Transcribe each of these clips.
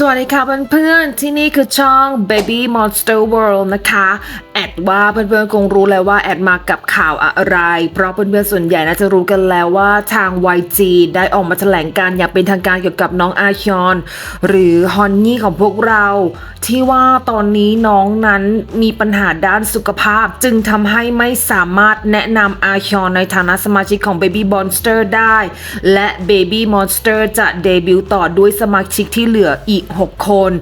สวัสดีค่ะเพื่อนๆ ที่นี่คือช่อง Baby Monster World นะคะ แอดว่าเพื่อนๆ คงรู้แล้วว่าแอดมากับข่าวอะไร เพราะเพื่อนๆ ส่วนใหญ่น่าจะรู้กันแล้วว่าทาง YG ได้ออกมาแถลงการอย่างเป็นทางการเกี่ยวกับน้องอาชอนหรือฮอนนี่ของพวกเรา ที่ว่าตอนนี้น้องนั้นมีปัญหาด้านสุขภาพ จึงทำให้ไม่สามารถแนะนำอาชอนในฐานะสมาชิกของ Baby Monster ได้ และ Baby Monster จะเดบิวต์ต่อด้วยสมาชิกที่เหลืออีก6 คน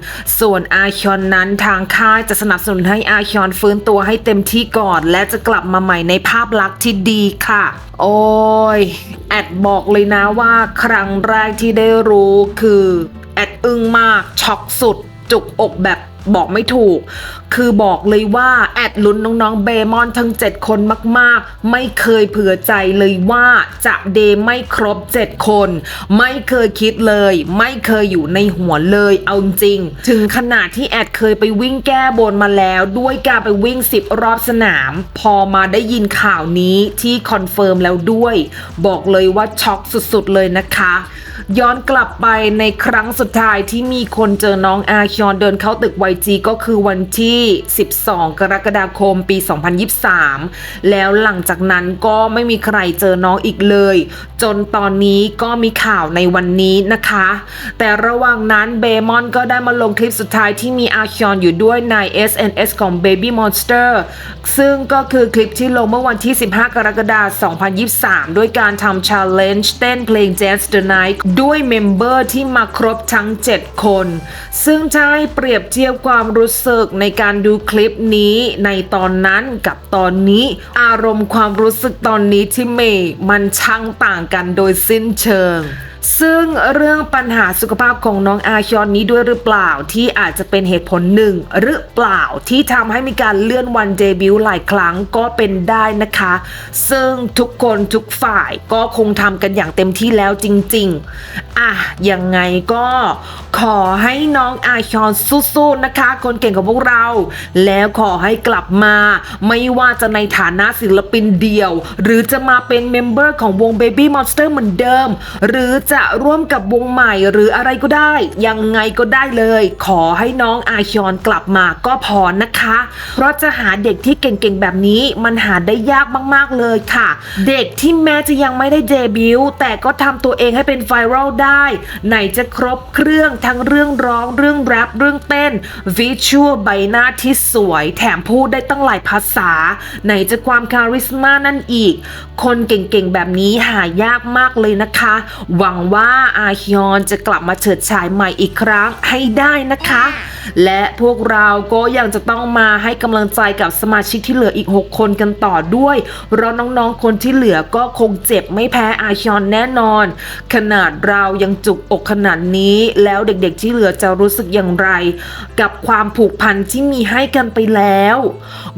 ส่วนอาชอนนั้นทางค่ายจะสนับสนุนให้อาชอนฟื้นตัวให้เต็มที่ก่อน และจะกลับมาใหม่ในภาพลักษณ์ที่ดีค่ะ โอ้ย แอดบอกเลยนะว่าครั้งแรกที่ได้รู้คือ แอดอึ้งมากช็อกสุด จุกอกแบบ บอกไม่ถูก คือบอกเลยว่าแอดลุ้นน้องๆเบมอนทั้ง 7 คนมากๆ ไม่เคยเผื่อใจเลยว่าจะเดย์ไม่ครบ 7 คน ไม่เคยคิดเลย ไม่เคยอยู่ในหัวเลยเอาจริง ถึงขนาดที่แอดเคยไปวิ่งแก้บนมาแล้วด้วยการไปวิ่ง 10 รอบสนาม พอมาได้ยินข่าวนี้ที่คอนเฟิร์มแล้วด้วย บอกเลยว่าช็อกสุดๆเลยนะคะ ย้อนกลับไปในครั้งสุดท้ายที่มีคนเจอน้องอาคยอนเดินเข้าตึก YG ก็คือวันที่ 12 กรกฎาคมปี 2023 แล้วหลังจากนั้นก็ไม่มีใครเจอน้องอีกเลย จนตอนนี้ก็มีข่าวในวันนี้นะคะ แต่ระหว่างนั้นเบมอนก็ได้มาลงคลิปสุดท้ายที่มีอาคยอนอยู่ด้วยใน SNS ของ Baby Monster ซึ่งก็คือคลิปที่ลงเมื่อวันที่ 15 กรกฎาคม 2023 ด้วยการทำ challenge เต้นเพลง Dance the Night ด้วยเมมเบอร์ที่มาครบทั้ง 7 คน ซึ่งจะให้เปรียบเทียบความรู้สึกในการดูคลิปนี้ในตอนนั้นกับตอนนี้ อารมณ์ความรู้สึกตอนนี้ที่เมย์มันช่างต่างกันโดยสิ้นเชิง ซึ่งเรื่องปัญหาสุขภาพของน้องอาชอนนี้ด้วยหรือเปล่าที่อาจจะเป็นเหตุผลหนึ่งหรือเปล่าที่ทำให้มีการเลื่อนวันเดบิวต์หลายครั้งก็เป็นได้นะคะ ซึ่งทุกคนทุกฝ่ายก็คงทำกันอย่างเต็มที่แล้วจริง ๆ อะยังไงก็ขอให้น้องอาชอนสู้ๆนะคะ คนเก่งของพวกเรา แล้วขอให้กลับมา ไม่ว่าจะในฐานะศิลปินเดี่ยว หรือจะมาเป็นเมมเบอร์ของวง Baby Monster เหมือนเดิม หรือจะะร่วมกับวงใหม่หรืออะไรก็ได้ ยังไงก็ได้เลย ขอให้น้องอาชอนกลับมาก็พอนะคะ เพราะจะหาเด็กที่เก่งๆแบบนี้มันหาได้ยากมากๆเลยค่ะ เด็กที่แม้จะยังไม่ได้เดบิวต์แต่ก็ทำตัวเองให้เป็นไวรัลได้ ไหนจะครบเครื่องทั้งเรื่องร้องเรื่องแรปเรื่องเต้นวิชวลใบหน้าที่สวย แถมพูดได้ตั้งหลายภาษา ไหนจะความคาริสมานั่นอีก คนเก่งๆแบบนี้หายากมากเลยนะคะ หวังว่าอาฮยอนจะกลับมาเฉิดฉายใหม่อีกครั้งให้ได้นะคะ และพวกเราก็ยังจะต้องมาให้กำลังใจกับสมาชิกที่เหลืออีก 6 คนกันต่อด้วยเพราะน้องๆ คนที่เหลือก็คงเจ็บไม่แพ้อาชอนแน่นอน ขนาดเรายังจุกอกขนาดนี้แล้วเด็กๆที่เหลือจะรู้สึกอย่างไร กับความผูกพันที่มีให้กันไปแล้ว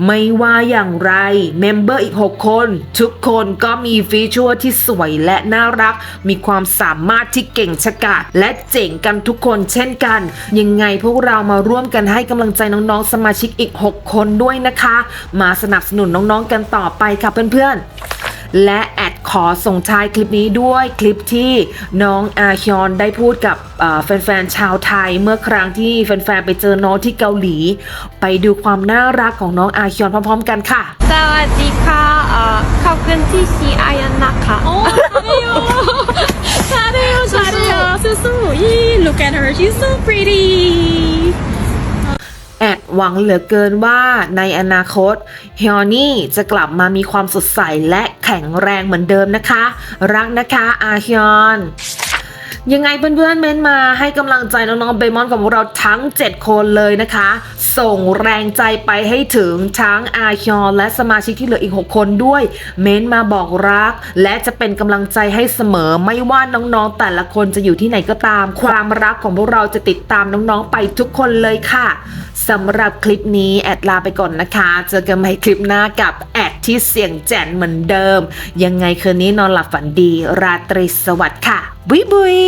ไม่ว่าอย่างไรเมมเบอร์อีก 6 คน ทุกคนก็มีฟีชัวที่สวยและน่ารัก มีความสามารถที่เก่งชะกาจและเจ๋งกันทุกคนเช่นกัน ยังไงพวกเรามาร่วมกันให้กำลังใจน้องๆ สมาชิกอีก 6 คนด้วยนะคะ มาสนับสนุนน้องๆกันต่อไปค่ะเพื่อนๆ และแอดขอส่งท้ายคลิปนี้ด้วยคลิปที่น้องอาชอนได้พูดกับแฟนๆ ชาวไทยเมื่อครั้งที่แฟนๆ ไปเจอน้องที่เกาหลี ไปดูความน่ารักของน้องอาชอนพร้อมๆ กันค่ะ สวัสดีค่ะเข้ากันที่ชีอายันนะคะโอ้ซาเดลซาเดลซูซูยี่ look at her she's so pretty หวังเหลือเกินว่าในอนาคตเฮยอนี่จะกลับมามีความสดใสและแข็งแรงเหมือนเดิมนะคะ รักนะคะอาฮยอนยังไงเพื่อนๆเม้นมาให้กำลังใจน้องๆเบมอนของพวกเราทั้ง 7 คนเลยนะคะ ส่งแรงใจไปให้ถึงทั้งอาฮยอนและสมาชิกที่เหลืออีก 6 คนด้วย เม้นมาบอกรัก และจะเป็นกำลังใจให้เสมอไม่ว่าน้องๆ แต่ละคนจะอยู่ที่ไหนก็ตาม ความรักของพวกเราจะติดตามน้องๆ ไปทุกคนเลยค่ะสำหรับคลิปนี้แอดลาไปก่อนนะคะ เจอกันใหม่คลิปหน้ากับแอดที่เสียงแจ่นเหมือนเดิม ยังไงคืนนี้นอนหลับฝันดี ราตรีสวัสดิ์ค่ะ บุยบุย